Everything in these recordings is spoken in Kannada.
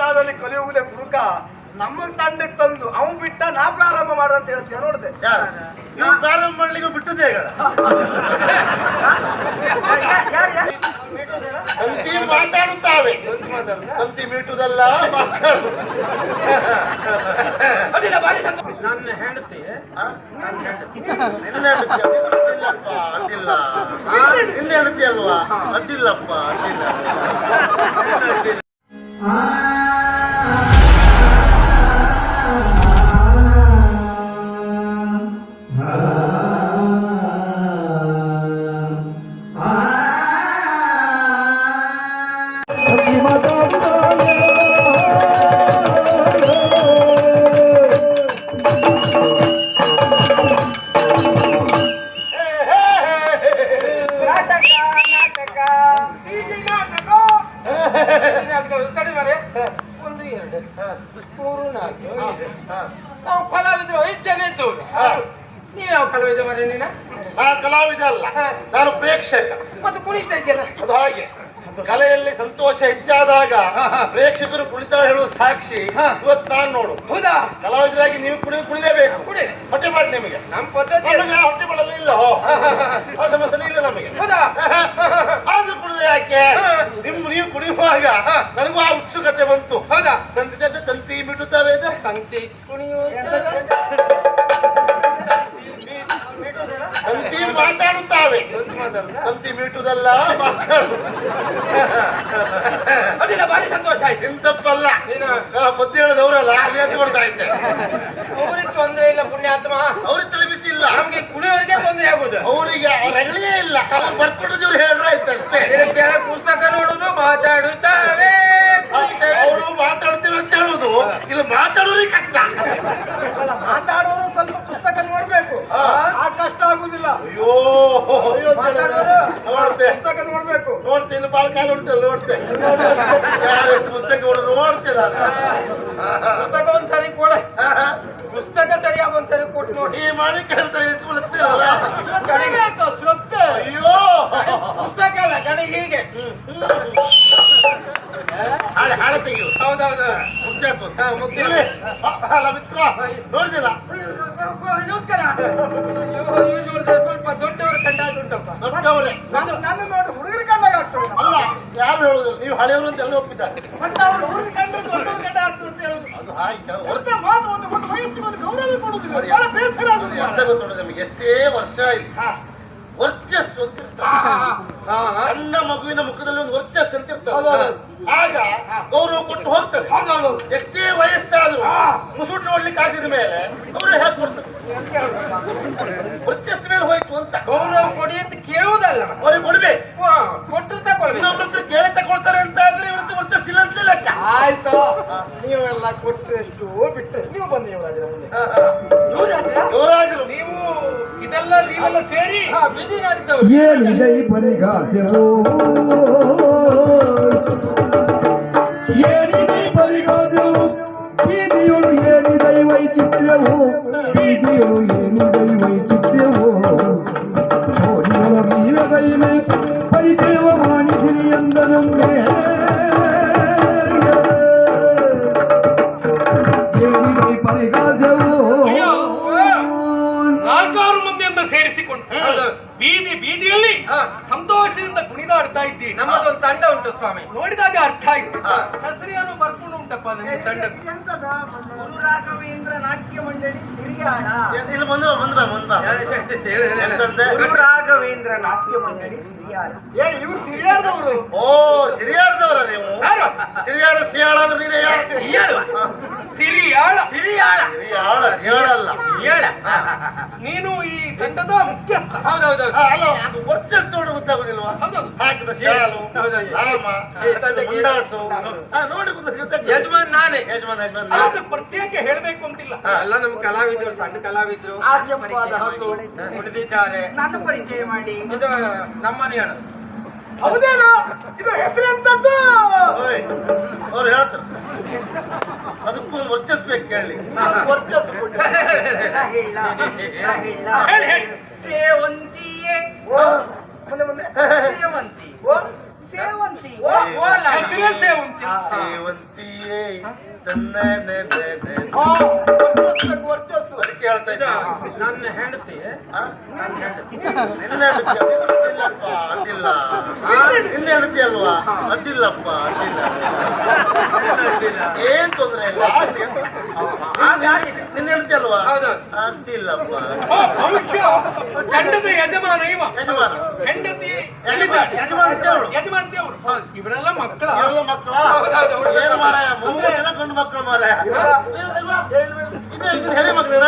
ಕಾಲದಲ್ಲಿ ಕಲಿಯುವುದೇ ಕುರುಕ ನಮ್ಮ ತಂಡಕ್ಕೆ ತಂದು ಅವನು ಬಿಟ್ಟ ನಾ ಪ್ರಾರಂಭ ಮಾಡ ಅಂತ ಹೇಳ್ತೀಯ ನೋಡಿದೆ. ನಾವು ನೀವು ಪ್ರಾರಂಭ ಮಾಡ್ಲಿಕ್ಕೆ ಬಿಟ್ಟದೆ ತಂತಿ ಮಾತಾಡುತ್ತಾವೆ. ತಂತಿ ಮೀಟುದಲ್ಲ ಮಾತಾಡು. ನನ್ನ ಹೆಂಡತಿ? ನಿನ್ನ ಹೆಂಡತಿ. ಅಡ್ಡಿಲ್ಲಪ್ಪ ಅಡ್ಡಿಲ್ಲ ನಿನ್ನ ಹೆಂಡತಿ ಅಲ್ವಾ? ಅಡ್ಡಿಲ್ಲಪ್ಪ ಅಡ್ಡಿಲ್ಲ. ಮಾರೆ ಒಂದು ಎರಡು ಮೂರು ನಾಲ್ಕು. ನಾವು ಕಲಾವಿದರು ಐದು ಜನ ಇದ್ದವರು. ನೀವು ಯಾವ ಕಲಾವಿದ ಮರೆ ನೀನ ನಾನು ಕಲಾವಿದ ಅಲ್ಲ ನಾನು ಪ್ರೇಕ್ಷಕ ಮತ್ತು ಕುಣಿತಾ ಇದ್ದೇನೆ ಅದು ಹಾಗೆ ಕಲೆಯಲ್ಲಿ ಸಂತೋಷ ಹೆಚ್ಚಾದಾಗ. ಪ್ರೇಕ್ಷಕರು ಕುಣಿತ ಹೇಳುವ ಸಾಕ್ಷಿ. ಇವತ್ತು ನಾನು ನೋಡು ಹೌದಾ ಕಲಾವಿದರಾಗಿ ನೀವು ಕುಣಿ ಕುಣಿಲೇಬೇಕು ಕುಡೀರಿ ಹೊಟ್ಟೆ ಮಾಡಿ ನಿಮಗೆ ನಮ್ಮ ಪದ್ಧತಿ ಹೊಟ್ಟೆ ಮಾಡಲಿಲ್ಲ ಹೋ ಸಮಸ್ಯೆ ಇಲ್ಲ ನಮಗೆ ಹೌದಾ ಹಾ. ನಿಮ್ ನೀವು ಕುಣಿಯುವಾಗ. ನನಗೂ ಆ ಉತ್ಸುಕತೆ ಬಂತು. ಹೌದಾ? ತಂತಿ ತಂತಿ ತಂತಿ ಬಿಡುತ್ತವೆ ತಂತಿ ಕುಣಿಯೋ ತಂತಿ? ಮಾತಾಡುತ್ತಾವೆ. ತಂತಿ ಮೀಟುದಲ್ಲ ಮಾತಾಡು ಅದಿಲ್ಲ ಭಾರಿ ಸಂತೋಷ ಆಯ್ತು. ನಿಮ್ ತಪ್ಪಲ್ಲ ನೀನು ಆ, ಬುದ್ಧಿ ಹೇಳದವರಲ್ಲ ಅದೇ ಕೊಡ್ತಾ ಇದ್ದೆ. ಅವ್ರಿಗೆ ತೊಂದ್ರೆ ಇಲ್ಲ ಪುಣ್ಯಾತ್ಮ? ಬಿಸಿ ಇಲ್ಲ ನಮ್ಗೆ ಕುಡಿಯೋರಿಗೆ ತೊಂದರೆ ಆಗೋದು. ಅವರಿಗೆ ಅವ್ರ ಹೆಗಲೇ ಇಲ್ಲ. ಅವ್ರು ಬರ್ಕೊಟ್ಟು ಹೇಳ್ರಾಯ್ತು ಅಷ್ಟೇ. ಇದಕ್ಕೆ ಪುಸ್ತಕ ನೋಡುದು ಮಾತಾಡುತ್ತಾವೆ. ಅವರು ಮಾತಾಡ್ತೀವಿ ಅಂತ ಹೇಳುದು. ಇಲ್ಲಿ ಮಾತಾಡೋರಿಗೆ ಕಷ್ಟ. ಮಾತಾಡೋರು ಸ್ವಲ್ಪ ಪುಸ್ತಕ ನೋಡ್ಬೇಕು ಹಾ. ಆ ಕಷ್ಟ ಆಗುದಿಲ್ಲ ಅಯ್ಯೋ. ನೋಡ್ತೆ. ಪುಸ್ತಕ ನೋಡ್ಬೇಕು. ನೋಡ್ತೆ ಇನ್ನು ಬಾಳ ಕಾಲ ಉಂಟಲ್ಲ ನೋಡ್ತೆ. ಯಾರು ಪುಸ್ತಕ ನೋಡ್ತೆ ಪುಸ್ತಕ ಒಂದ್ಸರಿ ಕೊಡ. ಪುಸ್ತಕ ಸರಿಯಾಗಿ ಒಂದ್ಸರಿ ಕೊಟ್ಟು ನೋಡಿ. ಈ ಮಾಡಿ ಹೇಳ್ತಾರೆ ಇಟ್ಕೊಳ್ತೀರಲ್ಲ ಅಯ್ಯೋ. ಪುಸ್ತಕ ಅಲ್ಲ ಕಡೆಗೆ ಹೀಗೆ. ಹಾಳೆ ಹಾಳೆ ತೆಗಿಯು. ಹೌದೌದು. ಮುಖ್ಯ ಮುಚ್ಚಿ. ಅಲ್ಲ ಮಿತ್ರ ನೋಡಿದಿಲ್ಲ ಸ್ವಲ್ಪ ದೊಡ್ಡವರ ಕಂಡ ಉಂಟಪ್ಪ. ದೊಡ್ಡವರೇ. ನಾನು ನನ್ನ ನೋಡಿ ಹುಡುಗರ ಕಂಡಾಗ ಆಗ್ತದೆ. ಅಲ್ಲ ಯಾರು ಹೇಳುದಿಲ್ಲ ನೀವು ಹಳೆಯವರು ಅಂತ ಎಲ್ಲ ಒಪ್ಪಿದ್ದಾರೆ. ಮತ್ತೆ ಅವರು ಹುಡುಗರ ಕಂಡ್ರೆ ದೊಡ್ಡವ್ರ ಕಂಡ ಆಗ್ತದೆ ಅಂತ ಹೇಳುದು. ಅದು ಹಾಗೆ ಹೊರತ ಮಾತು ಒಂದು ಒಂದು ವಯಸ್ಸಿಗೆ ಒಂದು ಗೌರವ ಕೊಡುವುದಿಲ್ಲ. ಬಹಳ ಬೇಸರ ಆಗುದಿಲ್ಲ ಎಂತ ಗೊತ್ತುಂಟು ನಮಗೆ ಎಷ್ಟೇ ವರ್ಷ ಆಯ್ತು. ಹಾ. ಅಂತ. ಸಣ್ಣ ಮಗುವಿನ ಮುಖದಲ್ಲಿ ಒಂದು ವರ್ಚಸ್ಸು ಅಂತ ಇರ್ತದೆ. ಆಗ ಗೌರವ ಕೊಟ್ಟು ಹೋಗ್ತಾರೆ. ಹೌದೌದು. ಎಷ್ಟೇ ವಯಸ್ಸಾದ್ರು ಮುಸುಡ್ ನೋಡ್ಲಿಕ್ಕೆ ಆಗಿದ ಮೇಲೆ ಅವರು ಹೇಗೆ ಕೊಡ್ತಾರೆ? ಮೇಲೆ ಹೋಯ್ತು ಅಂತ. ಗೌರವ ಕೊಡಿ ಅಂತ ಕೇಳುವುದಲ್ಲ. ಅವ್ರಿಗೆ ಕೊಡ್ಬೇಕು. ಹಾ, ಕೊಟ್ಟರು ತಗೊಳ್ಬೇಕು ಕೇಳಿ ತಗೊಳ್ತಾರೆ ಅಂತ ಆದ್ರೆ ಇವತ್ತು ಅಂತ ಲೆಕ್ಕ. ಆಯ್ತು. ನೀವೆಲ್ಲ ಕೊಟ್ಟರೆಷ್ಟು ಬಿಟ್ಟರೆ ನೀವು ಬನ್ನಿ ಯುವರಾಜರ ಮುಂದೆ. ಯುವರಾಜರು ನೀವು ಇದೆಲ್ಲ ನೀವೆಲ್ಲ ಸೇರಿ ಬಿಜಿ ಬಿಡಿ ನಾಡಿದ್ದವರು ಏನಿದೆ ಈ ತಂಡ. ಗುರು ರಾಘವೇಂದ್ರ ನಾಟ್ಯ ಮಂಡಳಿ ಹಿರಿಯಾಳ ಇಲ್ಲಿ ಬಂದು ಬಂದ ಬಂದ ಎಂತಂತೆ? ಗುರು ರಾಘವೇಂದ್ರ ನಾಟ್ಯ ಮಂಡಳಿ ಹಿರಿಯಾಳ ಏ ಇವ್ರು ಹಿರಿಯಾರದವರು ಓ ಸಿರಿಯಾರದವರ ನೀವು? ಯಾರು? ಸಿರಿಯಾರ ಸಿಯಾಳ ಅಂದ್ರೆ ನೀನೇ ಯಾಕೆ ಸಿರಿಯಾಳ ಸಿರಿಯಾಳ. ಸಿರಿಯಾಳ. ಸಿರಿಯಾಳ ಸಿಯಾಳಲ್ಲ ಸಿರಿಯಾಳ ನೀನು ಈ ತಂಡದ ಮುಖ್ಯಸ್ಥ. ಹೌದೌದು ಅಲ್ಲ ವರ್ಚಸ್ ನೋಡಿ. ಹಾಕಿದ ಶಾಲು ಮುಂಡಾಸು. ಆ, ನೋಡಿ. ಯಜಮಾನ್ ನಾನೇ. ಯಜಮಾನ್ ಯಜಮಾನ್ ಅದು ಪ್ರತ್ಯೇಕ ಹೇಳ್ಬೇಕು ಅಂತಿಲ್ಲ. ಎಲ್ಲ ನಮ್ಮ ಕಲಾವಿದ್ರು ಸಣ್ಣ ಕಲಾವಿದ್ರು ಹಕ್ಕು. ಉಳಿದಿದ್ದಾರೆ. ನನ್ನ ಪರಿಚಯ ಮಾಡಿ. ಇದು ನಮ್ಮನೆ ಹೇಳ ಹೌದೇನೋ? ಇದು ಹೆಸರೆಂತದ್ದು ಓಯ್ ಅವ್ರು ಹೇಳ್ತಾರೆ. ಅದಕ್ಕೂ ವರ್ಚಸ್ಬೇಕು ವರ್ಚಸ್ ಬೇಕು ಕೇಳಿ. ಹೇಳಿ ಸೇವಂತಿಯೇ. ಮುಂದೆ ಮುಂದೆ. ಸೇವಂತಿ. ಓ. ಸೇವಂತಿ. ಅಲ್ಲ, ಸೇವಂತಿ. ಸೇವಂತಿಯೇ. ತನ್ನೆ ವರ್ಚಸ್ಸು. ಅದಕ್ಕೆ ಹೇಳ್ತಾ ಇದು ನನ್ನ ಹೆಂಡತಿ. ನನ್ನ ಹೆಂಡತಿ. ನಿನ್ನ ಹೆಂಡತಿ ಅಡ್ಡಿಲ್ಲಪ್ಪ ಅಡ್ಡಿಲ್ಲ. ನಿನ್ನ ಹೆಂಡತಿ ಅಲ್ವಾ? ಅಡ್ಡಿಲ್ಲಪ್ಪ ಅಡ್ಡಿಲ್ಲ. ಏನ್ ತೊಂದ್ರೆ ಇಲ್ಲ ಆಗ್ಲಿ. ಅಂತ. ನಿನ್ನ ಹೆಂಡತಿ ಅಲ್ವಾ? ಹೌದು. ಅಡ್ಡಿಲ್ಲಪ್ಪ. ಬಹುಶಃ ಗಂಡದ ಯಜಮಾನ ಇವ. ಯಜಮಾನ. ಹೆಂಡತಿ ಯಜಮಾನ ಯಜಮಾನ ಅವಳು ಯಜಮಾನತಿ ಇವರೆಲ್ಲ ಮಕ್ಕಳ. ಎಲ್ಲ ಮಕ್ಕಳ? ಹೌದು. ಏನು ಮಾರಾಯ? ಮೂರು ಜನ ಗಂಡು ಮಕ್ಕಳು ಮಾರಾಯ. ಇದೆ ಹೆರಿ ಮಕ್ಕಳ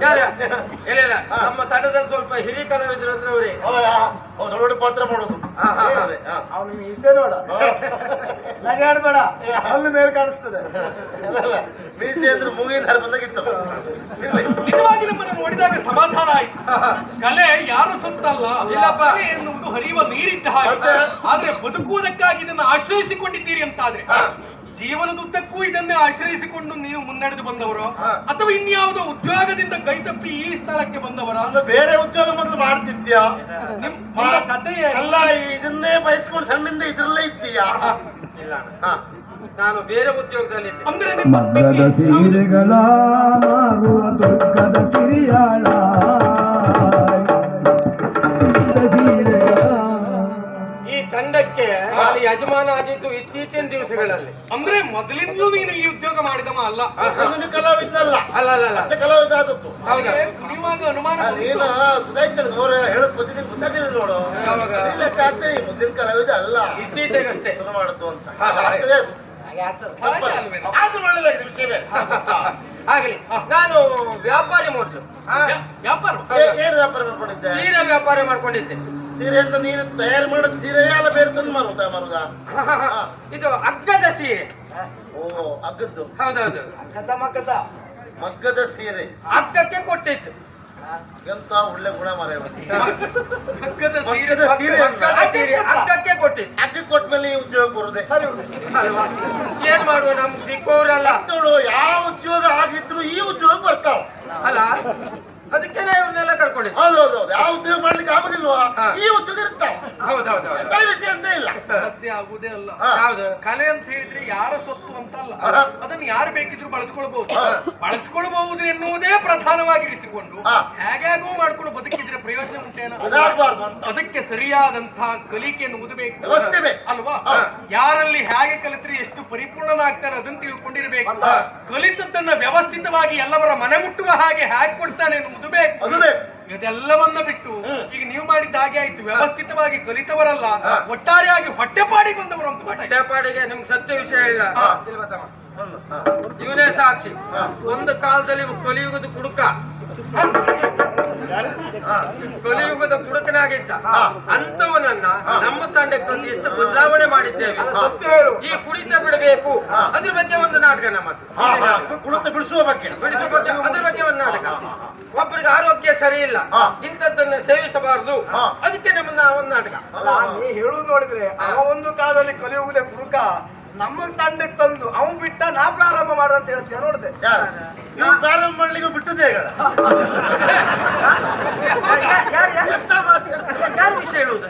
ಇಲ್ಲ ಇಲ್ಲ. ನಮ್ಮ ತಂಡದಲ್ಲಿ ಸ್ವಲ್ಪ ಹಿರಿಯ ಕಲಾವಿದ್ರು ಅಂದ್ರೆ ಅವ್ರಿ. ನೋಡಿ ಪಾತ್ರ ಮಾಡೋದು. ಅವ್ನು ಮೀಸೆ ನೋಡ. ನಗಾಡ್ಬೇಡ. ಅಲ್ಲಿ ಮೇಲೆ ಕಾಣಿಸ್ತದೆ. ಮೀಸೆ ಅಂದ್ರೆ ಮೂಗಿನ ಹರ ಬಂದಾಗಿತ್ತು. ನಿಜವಾಗಿ ನಮ್ಮನ್ನು ನೋಡಿದಾಗ ಸಮಾಧಾನ ಆಯ್ತು. ಕಲೆ ಯಾರು ಸೊತ್ತಲ್ಲ ಇಲ್ಲಪ್ಪ. ಎನ್ನುವುದು ಹರಿಯುವ ನೀರಿದ್ದ ಹಾಗೆ? ಆದ್ರೆ ಬದುಕುವುದಕ್ಕಾಗಿ ಇದನ್ನು ಆಶ್ರಯಿಸಿಕೊಂಡಿದ್ದೀರಿ ಅಂತಾದ್ರೆ. ಹಾ. ಜೀವನದುದ್ದಕ್ಕೂ ಇದನ್ನೇ ಆಶ್ರಯಿಸಿಕೊಂಡು ನೀವು ಮುನ್ನಡೆದು ಬಂದವರು. ಅಥವಾ ಇನ್ಯಾವುದೋ ಉದ್ಯೋಗದಿಂದ ಕೈತಪ್ಪಿ ಈ ಸ್ಥಳಕ್ಕೆ ಬಂದವರ? ಅಂದ್ರೆ ಬೇರೆ ಉದ್ಯೋಗ ಮೊದಲು ಮಾಡ್ತಿದ್ಯಾ? ನಿಮ್ಮ ಕಥೆ ಎಲ್ಲ ಅಲ್ಲ ಇದನ್ನೇ ಬಯಸ್ಕೊಂಡು ಸಣ್ಣಿಂದ ಇದ್ರಲ್ಲೇ ಇದ್ದೀಯಾ. ನಾನು ಬೇರೆ ಉದ್ಯೋಗದಲ್ಲಿ ಅಂದ್ರೆ ನಿಮ್ಮ ನಾನು ಯಜಮಾನ ಆಗಿದ್ದು ಇತ್ತೀಚಿನ ದಿವಸಗಳಲ್ಲಿ. ಅಂದ್ರೆ ಮೊದಲಿಂದಲೂ ನೀನು ಈ ಉದ್ಯೋಗ ಮಾಡಿದಮ್ಮ ಅಲ್ಲ? ಕಲಾವಿದ ಅಲ್ಲ ಕಲಾವಿದಲ್ಲ ಅಲ್ಲ ಅಲ್ಲ ಅಲ್ಲ. ಕಲಾವಿದ ಆದದ್ದು ಹೌದಾ? ನಿಮಗೆ ಅನುಮಾನ. ನೀನು ಗೊತ್ತಾಯ್ತಲ್ಲ ಅವ್ರು ಹೇಳಕ್ ಬುದ್ಧಿ ಗೊತ್ತಾಗಿಲ್ಲ ನೋಡು. ಯಾವಾಗ? ಇಲ್ಲ ಕಾತೆ ಮುದ್ದಿನ ಕಲಾವಿದ ಅಲ್ಲ. ಇತ್ತೀಚೆಗಷ್ಟೇ. ಶುರು ಮಾಡುದು ಅಂತ. ಆಗ್ತದೆ ಅದು. ವಿಷಯವೇ. ಆಗಲಿ. ನಾನು ವ್ಯಾಪಾರಿ ಮೊದಲು. ವ್ಯಾ- ವ್ಯಾಪಾರ? ಏನ್ ವ್ಯಾಪಾರ ಮಾಡ್ಕೊಂಡಿದ್ದೆ? ಸೀರೆ ವ್ಯಾಪಾರ ಮಾಡ್ಕೊಂಡಿದ್ದೆ. ಸೀರೆ ಅಂತ ನೀನು ತಯಾರು ಮಾಡೋದು ಸೀರೆ ಎಲ್ಲ ಬೇರೆ ತಂದು ಮಾರುದ? ಮಾರುದಾ ಇದು ಅಗ್ಗದ ಸೀರೆ. ಓ ಅಗ್ಗದ್ದು ಹೌದೌದು. ಅಗ್ಗದ ಮಗ್ಗದ? ಮಗ್ಗದ ಸೀರೆ. ಅಗ್ಗಕ್ಕೆ ಕೊಟ್ಟಿತ್ತು. ಎಂತ ಒಳ್ಳೆ ಗುಣ ಮರ ಅಗ್ಗದ ಸೀರೆ ಮಗ್ಗದ ಸೀರೆ ಅಗ್ಗಕ್ಕೆ ಕೊಟ್ಟಿತ್ತು. ಅಗ್ಗಕ್ಕೆ ಕೊಟ್ಮೇಲೆ ಈ ಉದ್ಯೋಗ ಬರುದೆ? ಏನ್ ಮಾಡುವ ನಮ್ ಸಿಕ್ಕೋರಲ್ಲ ನೋಡು ಯಾವ ಉದ್ಯೋಗ ಆಗಿದ್ರು ಈ ಉದ್ಯೋಗ ಬರ್ತಾವ. ಅಲ್ಲ? ಅದಕ್ಕೆ ನಾ ಇವ್ರನ್ನೆಲ್ಲ ಕರ್ಕೊಂಡಿದ್ದೆ ಹೌದೌದು ಯಾವ ಉದ್ಯೋಗ ಮಾಡ್ಲಿಕ್ಕೆ ಆಗುದಿಲ್ವಾ? ಈ ಉದ್ಯೋಗ ಇರ್ತಾವ ಹೌದೌದು ತಲೆ ವಿಷಯ ಅಂತ ಇಲ್ಲ. ಸಮಸ್ಯೆ ಆಗುವುದೇ ಅಲ್ಲ. ಹೌದು. ಕಲೆ ಅಂತ ಹೇಳಿದ್ರೆ ಯಾರ ಸೊತ್ತು ಅಂತಲ್ಲ? ಅಲ್ಲ ಅದನ್ನ ಯಾರು ಬೇಕಿದ್ರು ಬಳಸ್ಕೊಳ್ಬಹುದು. ಬಳಸ್ಕೊಳ್ಬಹುದು ಎನ್ನುವುದೇ ಪ್ರಧಾನವಾಗಿರಿಸಿಕೊಂಡು. ಹೇಗ್ಯಾಗೋ ಮಾಡ್ಕೊಂಡು ಬದುಕಿದ್ರೆ ಪ್ರಯೋಜನ ಉಂಟೇನ? ಅದಾಗಬಾರ್ದು ಅಂತ. ಅದಕ್ಕೆ ಸರಿಯಾದಂತಹ ಕಲಿಕೆಯನ್ನು ಓದಬೇಕು. ಅಲ್ವಾ? ಯಾರಲ್ಲಿ ಹೇಗೆ ಕಲಿತ್ರೆ ಎಷ್ಟು ಪರಿಪೂರ್ಣನಾಗ್ತಾನೆ ಅದನ್ನ ತಿಳ್ಕೊಂಡಿರ್ಬೇಕು. ಕಲಿತದ್ದನ್ನ ವ್ಯವಸ್ಥಿತವಾಗಿ ಎಲ್ಲವರ ಮನೆ ಮುಟ್ಟುವ ಹಾಗೆ ಹೇಗೆ ಕೊಡ್ತಾನೆ ಎನ್ನುವುದು ಬೇಕು. ಅದು ಬೇಕು. ಇದೆಲ್ಲವನ್ನ ಬಿಟ್ಟು ಈಗ ನೀವು ಮಾಡಿದ್ದ ಹಾಗೆ ಆಯ್ತು. ವ್ಯವಸ್ಥಿತವಾಗಿ ಕಲಿತವರಲ್ಲ ಒಟ್ಟಾರೆಯಾಗಿ ಹೊಟ್ಟೆಪಾಡಿ ಬಂದವರು ಅಂತ ಹೊಟ್ಟೆಪಾಡಿಗೆ ನಿಮ್ಗೆ ಸತ್ಯ ವಿಷಯ ಇಲ್ಲ. ಇವನೇ ಸಾಕ್ಷಿ. ಒಂದು ಕಾಲದಲ್ಲಿ ಕಲಿಯುಗದ ಕುಡುಕ. ಕಲಿಯುಗದ ಕುಡುಕನಾಗಿದ್ದ. ಅಂತವನನ್ನ ನಮ್ಮ ತಂಡಕ್ಕೆ ತಂದು ಎಷ್ಟು ಬದಲಾವಣೆ ಮಾಡಿದ್ದೇವೆ. ಈ ಕುಡಿತ ಬಿಡಬೇಕು. ಅದ್ರ ಬಗ್ಗೆ ಒಂದು ನಾಟಕ ನಮ್ಮದು. ಹಾ. ಬಿಡಿಸುವ ಬಗ್ಗೆ. ಬಿಡಿಸುವ ಬಗ್ಗೆ ಅದ್ರ ಬಗ್ಗೆ ಒಂದು ನಾಟಕ. ಒಬ್ಬರಿಗೆ ಆರೋಗ್ಯ ಸರಿ ಇಲ್ಲ. ಇಂಥದ್ದನ್ನ ಸೇವಿಸಬಾರದು. ಅದಕ್ಕೆ ನಮ್ಮನ್ನ ಒಂದು ನಾಟಕ. ಹೇಳುದು ನೋಡಿದ್ರೆ ಆ ಒಂದು ಕಾಲದಲ್ಲಿ ಕಲಿಯುಗದೇ ಕುಡುಕ. ನಮ್ಮ ತಂಡಕ್ಕೆ ತಂದು ಅವನು ಬಿಟ್ಟ ನಾ ಪ್ರಾರಂಭ ಮಾಡ ಅಂತ ಹೇಳ್ತೀಯ ನೋಡಿದೆ. ಪ್ರಾರಂಭ ಮಾಡ್ಲಿಕ್ಕೆ ಬಿಟ್ಟದೆ ಈಗ ಎಂತ ಮಾತು ಹೇಳ್ತಾರೆ? ಯಾರು ವಿಷಯ ಹೇಳುವುದು?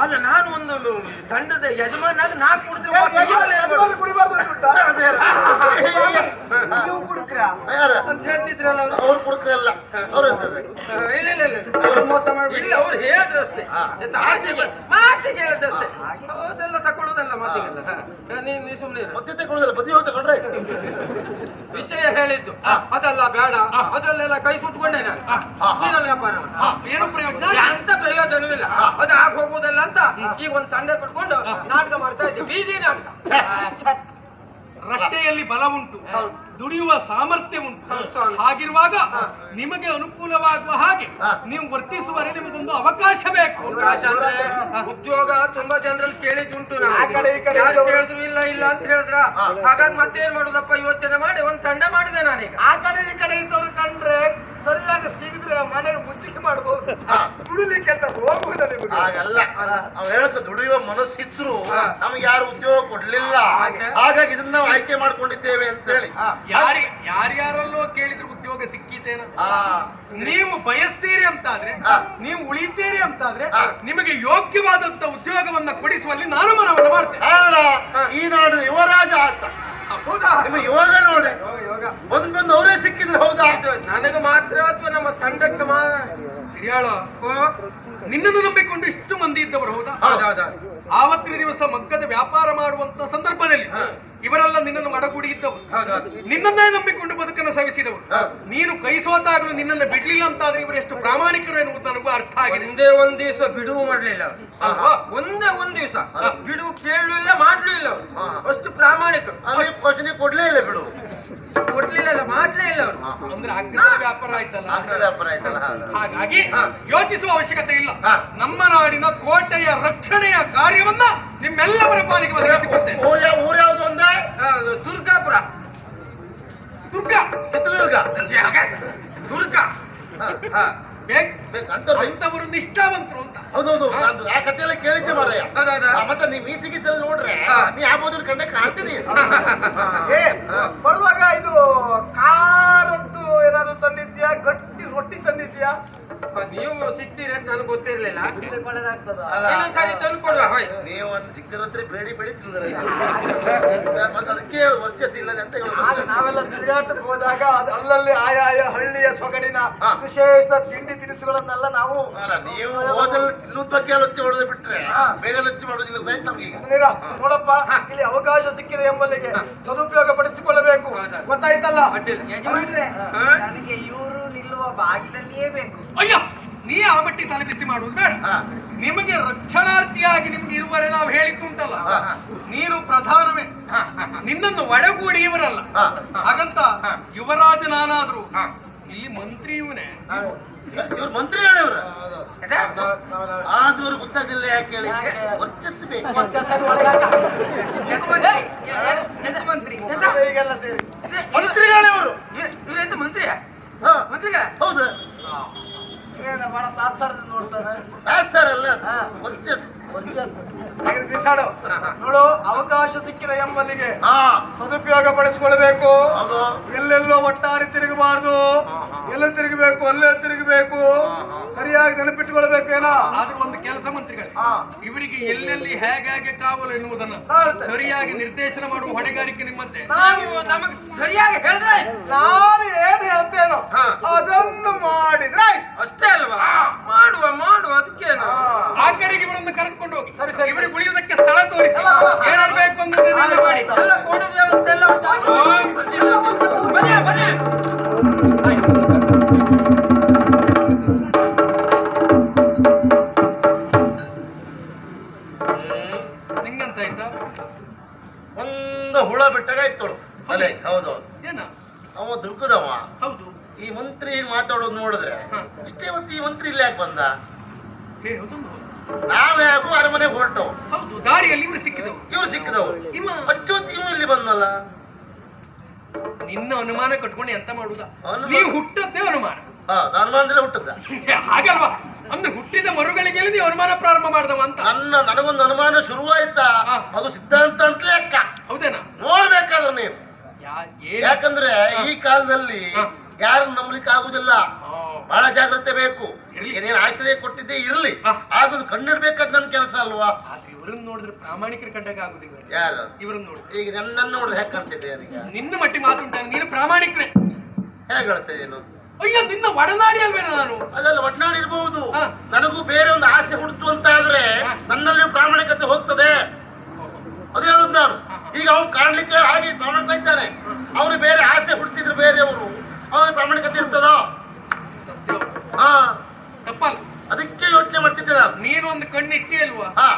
ಅಲ್ಲ ನಾನು ಒಂದು ತಂಡದ ಯಜಮಾನಾಗ ನಾಲ್ಕು ಕುಡಿದ್ರೆ ಯಜಮಾನ. ನೀವು ಅಂತ ಹೇಳ್ತಿದ್ರಲ್ಲ ಅವ್ರು. ಅವ್ರು ಕೊಡ್ತಾರಲ್ಲ ಅವ್ರು ಎಂತದ್ದು? ಆ, ಇಲ್ಲ ಇಲ್ಲ ಇಲ್ಲ. ಇಲ್ಲ ಅವ್ರು ಹೇಳಿದ್ರು ಅಷ್ಟೇ. ಹಾ. ಎಂತ ಆಚೆಗೆ ಅದೆಲ್ಲ ತಕೊಳ್ಳೋದಲ್ಲ ಮಾತಿಗೆಲ್ಲ. ನೀನು ಸುಮ್ಮನೆ ಮತ್ತೆ ತಗೊಳ್ಳೋದಲ್ಲ ಬದಿ ಹೋಗಿ ತಗೊಂಡ್ರೆ ವಿಷಯ ಹೇಳಿದ್ದು. ಅದೆಲ್ಲ ಬೇಡ. ಅದರಲ್ಲೆಲ್ಲ ಕೈ ಸುಟ್ಕೊಂಡೆ ನಾನು. ವ್ಯಾಪಾರ. ಏನು ಪ್ರಯೋಜನ ಅಂತ ಪ್ರಯೋಜನವಿಲ್ಲ ಅದು ಆಗ ಹೋಗುವುದಲ್ಲ ಅಂತ ಈಗ ಒಂದು ತಂಡ ಕಟ್ಕೊಂಡು ನಾಟಕ ಮಾಡ್ತಾ ಇದ್ದೆ. ಬೀದಿ ನಾಟಕ. ರಟ್ಟೆಯಲ್ಲಿ ಬಲ ಉಂಟು. ದುಡಿಯುವ ಸಾಮರ್ಥ್ಯ ಉಂಟು. ಹಾಗಿರುವಾಗ ನಿಮಗೆ ಅನುಕೂಲವಾಗುವ ಹಾಗೆ. ನೀವು ವರ್ತಿಸುವರೆ ನಿಮಗೊಂದು ಅವಕಾಶ ಬೇಕು. ಅವಕಾಶ ಅಂದ್ರೆ ಉದ್ಯೋಗ ತುಂಬಾ ಜನರಲ್ಲಿ ಕೇಳಿದ್ದುಂಟು ಈ ಇಲ್ಲ ಇಲ್ಲ. ಅಂತ ಹೇಳಿದ್ರ. ಹಾಗಾಗಿ ಮತ್ತೇನ್ ಮಾಡುದಪ್ಪ? ಯೋಚನೆ ಮಾಡಿ ಒಂದ್ ತಂಡ ಮಾಡಿದೆ ನಾನೀಗ. ಆ ಕಡೆ ಈ ಕಡೆ ಇದ್ದವ್ರು ಕಂಡ್ರೆ ಸರಿಯಾಗಿ ಸಿಗಿದ್ರೆ ಮನೆಗೆ ಮುಚ್ಚಿಗೆ ಮಾಡ್ಬೋದು. ದುಡಿಲಿಕ್ಕೆ ಅಂತ ಹೋಗುವುದ ನಿಮಗೆ. ಹಾಗಲ್ಲ. ಅವ್ ಹೇಳ್ತ ದುಡಿಯುವ ಮನಸ್ಸಿದ್ರು ನಮ್ಗೆ ಯಾರು ಉದ್ಯೋಗ ಕೊಡ್ಲಿಲ್ಲ. ಹಾಗಾಗಿ ಇದನ್ನ ನಾವು ಆಯ್ಕೆ ಮಾಡ್ಕೊಂಡಿದ್ದೇವೆ ಅಂತ ಹೇಳಿ ಯಾರಿ ಯಾರ್ಯಾರಲ್ಲೋ ಕೇಳಿದ್ರು ಉದ್ಯೋಗ ಸಿಕ್ಕಿತೇನೋ. ನೀವು ಬಯಸ್ತೀರಿ ಅಂತಾದ್ರೆ. ನೀವು ಉಳಿತೀರಿ ಅಂತಾದ್ರೆ. ನಿಮಗೆ ಯೋಗ್ಯವಾದಂತ ಉದ್ಯೋಗವನ್ನ ಕೊಡಿಸುವಲ್ಲಿ ನಾನು ಕಾರಣ ಈ ನಾಡು ಯುವರಾಜ ಆತ. ಹೌದಾ? ನಿಮ್ಮ ಯೋಗ ನೋಡಿ. ಯೋಗ ಯೋಗ. ಒಂದ್ ಬಂದು ಅವರೇ ಸಿಕ್ಕಿದ್ರೆ ಹೌದಾ? ಇದು ನನಗೆ ಮಾತ್ರ ಅಥವಾ ನಮ್ಮ ತಂಡಕ್ಕೆ ಸಿರಿಯಾಳ ನಿನ್ನನ್ನು ನಂಬಿಕೊಂಡು ಇಷ್ಟು ಮಂದಿ ಇದ್ದವರು ಹೌದಾ? ಆವತ್ತಿನ ದಿವಸ ಮಗ್ಗದ ವ್ಯಾಪಾರ ಮಾಡುವಂತ ಸಂದರ್ಭದಲ್ಲಿ ಇವರೆಲ್ಲ ನಿನ್ನನ್ನು ಒಡಗೂಡಿ ಇದ್ದವರು ನಿನ್ನನ್ನೇ ನಂಬಿಕೊಂಡು ಬದುಕನ್ನು ಸವಿಸಿದವರು ನೀನು ಕೈ ಸೋತಾಗಲೂ ನಿನ್ನನ್ನು ಬಿಡ್ಲಿಲ್ಲ ಅಂತಾದ್ರೆ ಇವರು ಎಷ್ಟು ಪ್ರಾಮಾಣಿಕರು ಎನ್ನುವುದು ನನಗೂ ಅರ್ಥ ಆಗಿದೆ. ಒಂದೇ ಒಂದ್ ದಿವಸ ಬಿಡುವು ಮಾಡ್ಲಿಲ್ಲ ಅವ್ರು. ಒಂದೇ ಒಂದ್ ದಿವಸ. ಬಿಡುವು ಕೇಳಲಿಲ್ಲ ಇಲ್ಲ ಮಾಡ್ಲೂ ಇಲ್ಲ ಅಷ್ಟು ಪ್ರಾಮಾಣಿಕರು. ಪ್ರಶ್ನೆ ಕೊಡ್ಲೇ ಇಲ್ಲ ಬಿಡು. ಕೊಡ್ಲಿಲ್ಲ ಮಾಡ್ಲೇ ಇಲ್ಲ ಅವರು. ಅಂದ್ರೆ ಅಗ್ರದ ವ್ಯಾಪಾರ ಆಯ್ತಲ್ಲ? ಆಕಳ ವ್ಯಾಪಾರ ಆಯ್ತಲ್ಲ ಹಾಗಾಗಿ ಯೋಚಿಸುವ ಅವಶ್ಯಕತೆ ಇಲ್ಲ. ನಮ್ಮ ನಾಡಿನ ಕೋಟೆಯ ರಕ್ಷಣೆಯ ಕಾರ್ಯವನ್ನ ನಿಮ್ಮೆಲ್ಲವರ ಪಾಲಿಗೆ ಒದಗಿಸಿಕೊಡ್ತೇನೆ ಊರ ಊರ ಯಾವುದು ಒಂದೇ? ದುರ್ಗಾಪುರ. ದುರ್ಗಾ. ಚಿತ್ರದುರ್ಗ. ದುರ್ಗಾ. ಅಂತವ್ರು ನಿಷ್ಠಾವಂತರು ಅಂತ. ಹೌದೌದು. ನಾನು ಆ ಕಥೆಲ್ಲ ಕೇಳಿದ್ದೆ ಮಾರಯ್ಯ ಹೌದೌದು. ಮತ್ತೆ ನೀ ಮೀಸಿ ಗೀಸಲ್ ನೋಡ್ರೆ. ನೀ ಯಾವ್ದು ಕಂಡೆ ಕಾಣ್ತೀನಿ. ಏ ಬರುವಾಗ ಇದು ಕಾರಂತೂ ಏನಾದ್ರು ತಂದಿದ್ಯಾ ಗಟ್ಟಿ ರೊಟ್ಟಿ ತಂದಿದ್ಯಾ ನೀವು ಸಿಗ್ತೀರಿ ಅಂತ ನನಗೆ ಗೊತ್ತಿರ್ಲಿಲ್ಲ. ಇನ್ನೊಂದ್ಸರಿ ತಂದು ಕೊಡುವ ಹೋಯ್. ನೀವು ಒಂದು ಸಿಗ್ತಿರೋದ್ರೆ ಬೇಡಿ ಮತ್ತೆ ಅದಕ್ಕೆ ವರ್ಚಸ್ ಇಲ್ಲದೆ ಅಂತ ಹೇಳ್ಬೋದು ನಾವೆಲ್ಲ ತಿರುಗಾಟಕ್ಕೆ ಹೋದಾಗ ಅದು ಅಲ್ಲಲ್ಲಿ ಆಯಾಯ ಹಳ್ಳಿಯ ಸೊಗಡಿನ. ವಿಶೇಷ ತಿಂಡಿ ತಿನಿಸುಗಳನ್ನೆಲ್ಲ ನಾವು ನೀವು ಹೋದಲ್ಲಿ ತಿನ್ನೋದ್ ಬಗ್ಗೆ ಆಲೋಚನೆ ಮಾಡೋದು ಬಿಟ್ರೆ ಹಾ. ಬೇರೆ ಲೊಚ್ಚಿ ಮಾಡೋದಿಲ್ಲ ನಮ್ಗೀಗ ನೋಡಪ್ಪ ಇಲ್ಲಿ ಅವಕಾಶ ಸಿಕ್ಕಿದೆ ಎಂಬಲ್ಲಿಗೆ. ಸದುಪಯೋಗ ಪಡಿಸಿಕೊಳ್ಳಬೇಕು. ಗೊತ್ತಾಯ್ತಲ್ಲ? ನನಗೆ ಇವರು ಬಾಗಿಲಲ್ಲಿಯೇ ಬೇಕು. ಅಯ್ಯ ನೀ ಆ ಮಟ್ಟಿ ತಲೆಬಿಸಿ ಮಾಡುವುದು ಬೇಡ. ಹಾ. ನಿಮಗೆ ರಕ್ಷಣಾರ್ಥಿಯಾಗಿ ನಿಮ್ಗೆ ಇರುವರೆ ನಾವು ಹೇಳಿದ್ದುಂಟಲ್ಲ. ನೀನು ಪ್ರಧಾನವೇ. ನಿನ್ನನ್ನು ಒಡಗೂಡಿ ಇವರಲ್ಲ ಹಾಗಂತ ಹಾ. ಯುವರಾಜ ನಾನಾದ್ರು ಹಾ. ಇಲ್ಲಿ ಮಂತ್ರಿ ಇವನೇ. ಇವ್ರು ಮಂತ್ರಿ? ಆದ್ರೂ ಗೊತ್ತಾಗಿಲ್ಲ ಯಾಕೆ ಹೇಳಿ? ವರ್ಚಸ್ ಬೇಕು ಸೇರಿ ಮಂತ್ರಿಗಳು ಇವ್ರೆಂತ ಮಂತ್ರಿಯ? ಹಾ. ಮಂತ್ರಿಗಳ ಹೌದು ಏನ ಬಹಳ ತಾತ್ಸಾರದಿಂದ ನೋಡ್ತಾನೆ ಸರ್ ಅಲ್ಲ. ವರ್ಚಸ್ ವರ್ಚಸ್. ಹಾಗಿದ್ರೆ ಬಿಸಾಡು. ನೋಡು ಅವಕಾಶ ಸಿಕ್ಕಿದ ಎಂಬಲ್ಲಿಗೆ ಹಾ ಸದುಪಯೋಗ ಪಡಿಸಿಕೊಳ್ಬೇಕು ಎಲ್ಲೆಲ್ಲೋ ಒಟ್ಟಾರೆ ತಿರುಗಬಾರ್ದು. ಎಲ್ಲ ತಿರುಗಬೇಕು ಅಲ್ಲೇ ತಿರುಗಬೇಕು. ಸರಿಯಾಗಿ ನೆನಪಿಟ್ಟುಕೊಳ್ಬೇಕೇನಾ ಏನೋ ಆದ್ರೂ ಒಂದು ಕೆಲಸ ಮಂತ್ರಿಗಳು ಇವರಿಗೆ ಎಲ್ಲೆಲ್ಲಿ ಹೇಗೆ ಕಾವಲು ಎನ್ನುವುದನ್ನು ಸರಿಯಾಗಿ ನಿರ್ದೇಶನ ಮಾಡುವ ಹೊಣೆಗಾರಿಕೆ ನಿಮ್ಮದೇ ನಮಗೆ ಸರಿಯಾಗಿ ಹೇಳಿದ್ರೆ. ನಾನು ಏನು ಹೇಳ್ತೇನೋ. ಅದನ್ನು ಮಾಡಿದ್ರೆ. ಅಷ್ಟೇ ಅಲ್ವಾ ಮಾಡುವ ಮಾಡುವ ಅದಕ್ಕೇನು ಹಾ. ಆ ಕಡೆಗೆ ಇವರನ್ನು ಕರೆದುಕೊಂಡು ಹೋಗಿ ಸರಿ, ಸರಿ. ಇವರಿಗೆ ಇಷ್ಟೇ ಮತ್ತೆ ಈ ಮಂತ್ರಿ ಇಲ್ಲಿ ಯಾಕೆ ಬಂದ? ಏ ನಾವ್ಯಾಗೂ ಅರಮನೆ ಹೊರಟು. ಹೌದು ದಾರಿಯಲ್ಲಿ ಇವರು ಸಿಕ್ಕಿದವು ಇವ್ರು ಸಿಕ್ಕಿದವು ಇವ ಅಚ್ಚೋತಿ ಇವ ಇಲ್ಲಿ ಬಂದಲ್ಲ ನಿನ್ನ ಅನುಮಾನ ಕಟ್ಕೊಂಡು ಎಂತ ಮಾಡುದ? ಅನುಮಾನ? ನೀವು ಹುಟ್ಟದ್ದೇ ಅನುಮಾನ. ಹಾ ಅನುಮಾನದಲ್ಲೇ ಹುಟ್ಟದ ಏ, ಹಾಗಲ್ವಾ? ಅಂದ್ರೆ ಹುಟ್ಟಿದ ಮರುಗಳಿಗೆ ನೀವು ಅನುಮಾನ ಪ್ರಾರಂಭ ಮಾಡ್ದವ ಅಂತ. ನನ್ನ ನನಗೊಂದು ಅನುಮಾನ ಶುರುವಾಯ್ತಾ? ಹಾ. ಅದು ಸಿದ್ಧಾಂತ ಅಂತಲೇ ಅಕ್ಕ. ಹೌದೇನಾ? ನೋಡ್ಬೇಕಾದ್ರೆ ನೀವು. ಯಾ- ಏನ್- ಯಾಕಂದ್ರೆ ಈ ಕಾಲದಲ್ಲಿ ಯಾರನ್ನ ಯಾರನ್ನು ನಂಬಲಿಕ್ಕೆ ಆಗುದಿಲ್ಲ ಬಹಳ ಜಾಗ್ರತೆ ಬೇಕು. ಏನೇನು ಆಶ್ರಯ ಕೊಟ್ಟಿದ್ದೆ ಇರ್ಲಿ. ಆಗುದು ಕಂಡಿಡ್ಬೇಕಾದ್ ನನ್ನ ಕೆಲಸ ಅಲ್ವಾ? ಆದ್ರೆ ಇವರನ್ನ ನೋಡಿದ್ರೆ ಪ್ರಾಮಾಣಿಕರ ಕಂಡಾಗ ಆಗುದಿಲ್ಲ ಯಾರು? ಇವರನ್ನ ನೋಡಿ. ಈಗ ನನ್ನ ನೋಡಿದ್ರೆ ಹೇಗೆ ಕಾಣ್ತಿದ್ದೆ ನಿನ್ನ ಮಟ್ಟಿ ಮಾತು ನೀನು ಪ್ರಾಮಾಣಿಕರೇ. ಹೇಗೆ ಹೇಳ್ತಾ ಏನು ಅಯ್ಯೋ ನಿನ್ನ ಒಡನಾಡಿ ಅಲ್ವೇ ನಾನು? ಅದೆಲ್ಲ ಒಡನಾಡಿ ಇರಬಹುದು. ನನಗೂ ಬೇರೆ ಒಂದು ಆಸೆ ಹುಡ್ತು ಅಂತ ಆದ್ರೆ ನನ್ನಲ್ಲಿ ಪ್ರಾಮಾಣಿಕತೆ ಹೋಗ್ತದೆ. ಅದು ಹೇಳುದು ನಾನು. ಈಗ ಅವ್ನು ಕಾಣ್ಲಿಕ್ಕೆ ಹಾಗೆ ಪ್ರಾಮಾಣಿಕ ಇದ್ದಾನೆ. ಅವ್ರು ಬೇರೆ ಆಸೆ ಹುಡ್ಸಿದ್ರೆ ಬೇರೆಯವರು ಅವನ ಪ್ರಾಮಾಣಿಕತೆ ಇರ್ತದೋ ಸತ್ಯ ಹಾ ತಪ್ಪಲ್ಲ ಅದಕ್ಕೆ ಯೋಚನೆ ಮಾಡ್ತಿದ್ದೆ ನಾನು ನೀನು ಒಂದು ಕಣ್ಣಿಟ್ಟಿ ಅಲ್ವಾ ಹಾ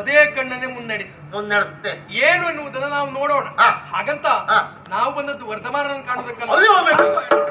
ಅದೇ ಕಣ್ಣನ್ನೇ ಮುನ್ನಡೆಸು. ಮುನ್ನಡೆಸುತ್ತೆ. ಏನು ಎನ್ನುವುದನ್ನು ನಾವು ನೋಡೋಣ. ಹಾಗಂತ. ನಾವು ಬಂದದ್ದು ವರ್ಧಮಾನರನ್ನು ಕಾಣುವುದಕ್ಕೆ